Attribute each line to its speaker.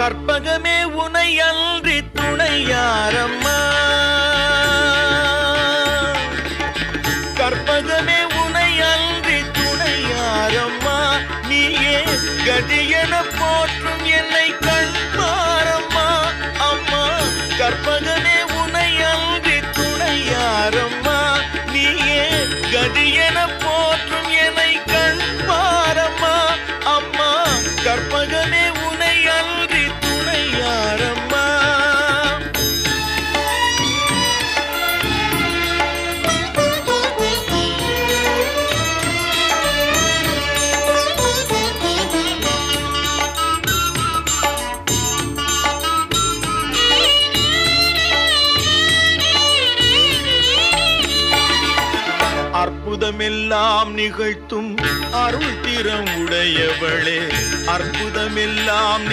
Speaker 1: கற்பகமே உனை அன்றி துணையாரம்மா. கற்பகமே உனை அன்றி துணையாரம்மா. நீயே கதியென போற்றும் என்னை கண்பாரம்மா அம்மா கற்பகமே உனை அன்றி துணையாரம்மா. நீயே கதியென போற்றும் அற்புதமெல்லாம் நிகழ்த்தும் அருள் திறம் உடையவளே அற்புதமெல்லாம்